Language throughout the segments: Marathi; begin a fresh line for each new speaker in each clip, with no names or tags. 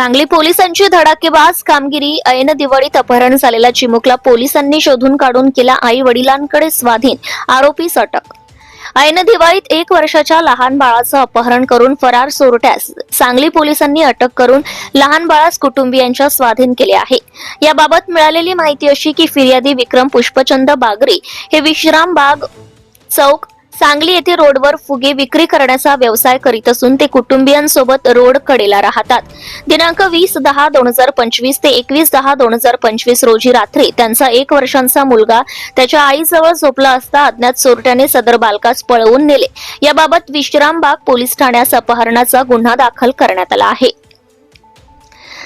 सांगली पोलिसांची धडाकेबाज कामगिरी ऐन दिवाळीत अपहरण झालेला चिमुकला पोलिसांनी शोधून काढून केला आई वडिलांकडे स्वाधीन आरोपी अटक ऐन दिवाळीत एक वर्षाच्या लहान बाळाचं अपहरण करून फरार चोरट्यास सांगली पोलिसांनी अटक करून लहान बाळास कुटुंबियांच्या स्वाधीन केले आहे. याबाबत मिळालेली माहिती अशी की फिर्यादी विक्रम पुष्पचंद बागरे हे विश्राम बाग चौक सांगली येथे रोडवर फुगे विक्री करण्याचा व्यवसाय करीत असून ते कुटुंबियांसोबत रोड कडेला राहतात. दिनांक वीस दहा दोन हजार पंचवीस ते एकवीस दहा दोन हजार पंचवीस रोजी रात्री त्यांचा एक वर्षांचा मुलगा त्याच्या आईजवळ झोपला असता अज्ञात चोरट्याने सदर बालकास पळवून नेले. याबाबत विश्रामबाग पोलीस ठाण्यास अपहरणाचा गुन्हा दाखल करण्यात आला आहे.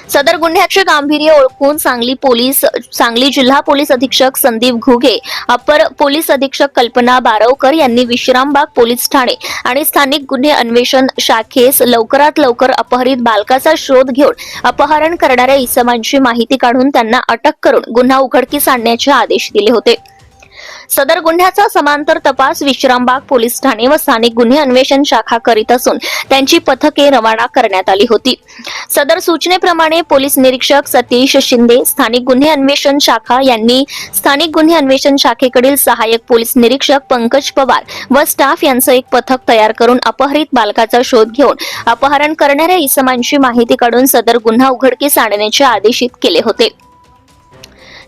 सदर गुन्ह्याचे गांभीर्य ओळखून सांगली पोलीस सांगली जिल्हा पोलीस अधीक्षक संदीप घुगे अपर पोलीस अधीक्षक कल्पना बारवकर यांनी विश्रामबाग पोलीस ठाणे आणि स्थानिक गुन्हे अन्वेषण शाखेस लवकरात लवकर अपहरित बालकाचा शोध घेऊन अपहरण करणाऱ्या इसमांची माहिती काढून त्यांना अटक करून गुन्हा उघडकीस आणण्याचे आदेश दिले होते. सदर गुन्ह्याचा समांतर तपास विश्रामबाग पोलीस ठाणे व स्थानिक गुन्हे अन्वेषण शाखा करीत असून त्यांची पथके रवाना करण्यात आली होती. सदर सूचनेप्रमाणे पोलीस निरीक्षक सतीश शिंदे स्थानिक गुन्हे अन्वेषण शाखा यांनी स्थानिक गुन्हे अन्वेषण शाखेकडील सहाय्यक पोलीस निरीक्षक पंकज पवार व स्टाफ यांचं एक पथक तयार करून अपहरित बालकाचा शोध घेऊन अपहरण करणाऱ्या इसमांची माहिती काढून सदर गुन्हा उघडकीस आणण्याचे आदेशित केले होते.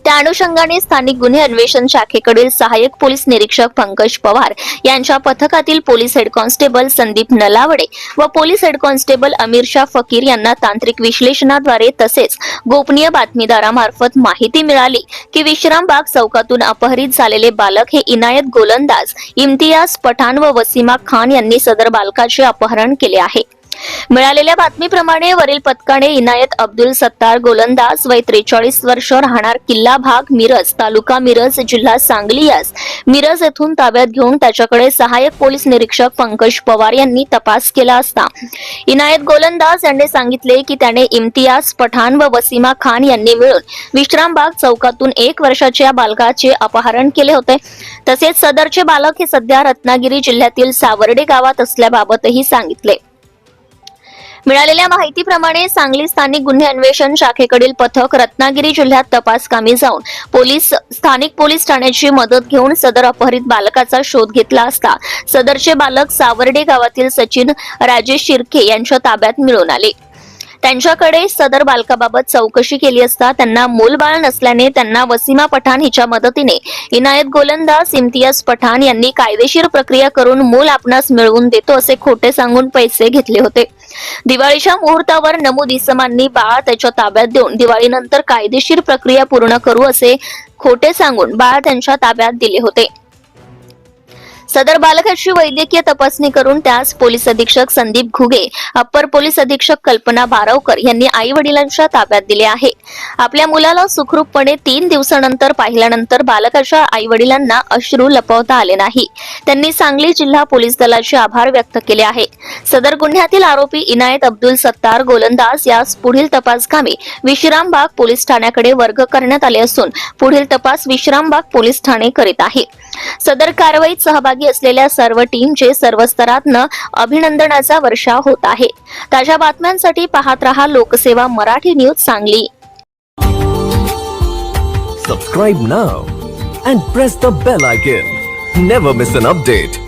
त्या अनुषंगाने स्थानिक गुन्हे अन्वेषण शाखेकडील सहाय्यक पोलीस निरीक्षक पंकज पवार यांच्या पथकातील police head constable Sandeep Nalawade व police head constable Amir Shah Fakir यांना तांत्रिक विश्लेषणाद्वारे तसेच गोपनीय बातमीदारामार्फत माहिती मिळाली की विश्रामबाग चौकातून अपहरित झालेले बालक हे इनायत गोलंदाज इम्तियाज पठाण व वसीमा खान यांनी सदर बालकाचे अपहरण केले आहे. मिळालेल्या बातमीप्रमाणे वरील पथकाने इनायत अब्दुल सत्तार गोलंदाज वय त्रेचाळीस वर्ष राहणार किल्ला भाग मिरज तालुका मिरज जिल्हा सांगली यास मिरज येथून ताब्यात घेऊन त्याच्याकडे सहाय्यक पोलीस निरीक्षक पंकज पवार यांनी तपास केला असता. इनायत गोलंदाज यांनी सांगितले की त्याने इम्तियाज पठाण व वसीमा खान यांनी मिळून विश्रामबाग चौकातून एक वर्षाच्या बालकाचे अपहरण केले होते. तसेच सदरचे बालक हे सध्या रत्नागिरी जिल्ह्यातील सावर्डे गावात असल्याबाबतही सांगितले. मिळालेल्या माहितीप्रमाणे सांगली स्थानिक गुन्हे अन्वेषण शाखेकडील पथक रत्नागिरी जिल्ह्यात तपास कामी जाऊन पोलीस स्थानिक पोलीस ठाण्याची मदत घेऊन सदर अपहरित बालकाचा शोध घेतला असता सदरचे बालक सावर्डे गावातील सचिन राजेश शिर्के यांच्या ताब्यात मिळून आले. त्यांच्याकडे सदर बालकाबाबत चौकशी केली असता त्यांना मूलबाळ नसल्याने त्यांना वसीमा पठाण हिच्या मदतीने इनायत गोलंदाज इम्तियाज पठाण यांनी कायदेशीर प्रक्रिया करून मूल आपणास मिळवून देतो असे खोटे सांगून पैसे घेतले होते. दिवाळीच्या मुहूर्तावर नमूद इसमांनी बाळ त्याच्या ताब्यात देऊन दिवाळीनंतर कायदेशीर प्रक्रिया पूर्ण करू असे खोटे सांगून बाळ त्यांच्या ताब्यात दिले होते. सदर बालकाची वैद्यकीय तपासणी करून त्यास पोलीस अधीक्षक संदीप घुगे अप्पर पोलीस अधीक्षक कल्पना बारावकर यांनी आई वडिलांच्या ताब्यात दिले आहे. आपल्या मुलाला सुखरूपपणे तीन दिवसानंतर पाहिल्यानंतर बालकाच्या आई वडिलांना अश्रू लपवता आले नाही. त्यांनी सांगली जिल्हा पोलीस दलाचे आभार व्यक्त केले आहे. सदर गुन्ह्यातील आरोपी इनायत अब्दुल सत्तार गोलंदाज यास पुढील तपासकामी विश्रामबाग पोलीस ठाण्याकडे वर्ग करण्यात आले असून पुढील तपास विश्रामबाग पोलीस ठाणे करीत आहे. सदर कारवाईत सहभागी असलेल्या सर्व टीमचे सर्व स्तरातनं अभिनंदनाचा वर्षाव होत आहे. ताज्या बातम्यांसाठी पाहत रहा Lokseva Marathi news Sangli.
Subscribe now and press the bell icon never miss an update